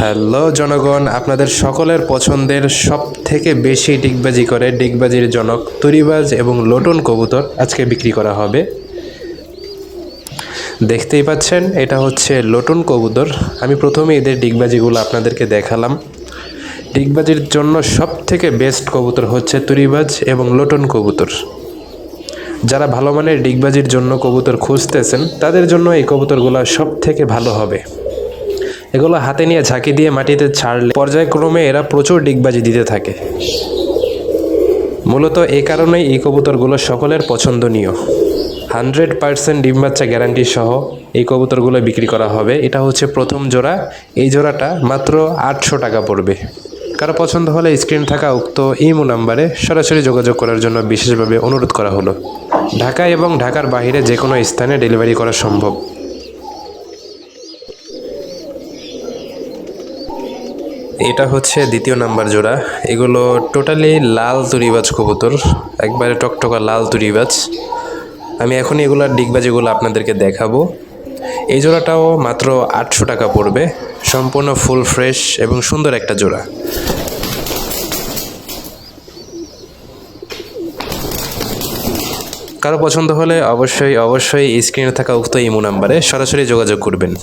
Hello জনগণ, আপনাদের সকলের পছন্দের সব থেকে বেশি ডিগবাজি করে ডিগবাজির জনক তুরিবাজ এবং লোটন কবুতর আজকে বিক্রি করা হবে। দেখতেই পাচ্ছেন, এটা হচ্ছে লোটন কবুতর। আমি প্রথমে এদের ডিগবাজিগুলো আপনাদেরকে দেখালাম। ডিগবাজির জন্য সব থেকে বেস্ট কবুতর হচ্ছে তুরিবাজ এবং লোটন কবুতর। যারা ভালো মানের ডিগবাজির জন্য কবুতর খুঁজতেছেন, তাদের জন্য এই কবুতরগুলো সব থেকে ভালো হবে। এগুলো হাতে নিয়ে ঝাঁকি দিয়ে মাটিতে ছাড়লে পর্যায়ক্রমে এরা প্রচুর ডিগবাজি দিতে থাকে। মূলত এই কারণেই এই কবুতরগুলো সকলের পছন্দনীয়। হান্ড্রেড পার্সেন্ট ডিম বাচ্চা গ্যারান্টি সহ এই কবুতরগুলো বিক্রি করা হবে। এটা হচ্ছে প্রথম জোড়া। এই জোড়াটা মাত্র আটশো টাকা পড়বে। কারও পছন্দ হলে স্ক্রিন থাকা উক্ত ইমো নাম্বারে সরাসরি যোগাযোগ করার জন্য বিশেষভাবে অনুরোধ করা হলো। ঢাকা এবং ঢাকার বাইরে যে কোনো স্থানে ডেলিভারি করা সম্ভব। এটা হচ্ছে দ্বিতীয় নাম্বার জোড়া। এগুলো টোটালি লাল তুরিবাজ কবুতর। একবারে টকটকা লাল তুরিবাজ আমি এখন এগুলার ডিগবাজিগুলো আপনাদেরকে দেখাবো। এই জোড়াটাও মাত্র আটশো টাকা পড়বে। সম্পূর্ণ ফুল ফ্রেশ এবং সুন্দর একটা জোড়া। কারও পছন্দ হলে অবশ্যই অবশ্যই স্ক্রিনে থাকা উক্ত ইমো নাম্বারে সরাসরি যোগাযোগ করবেন।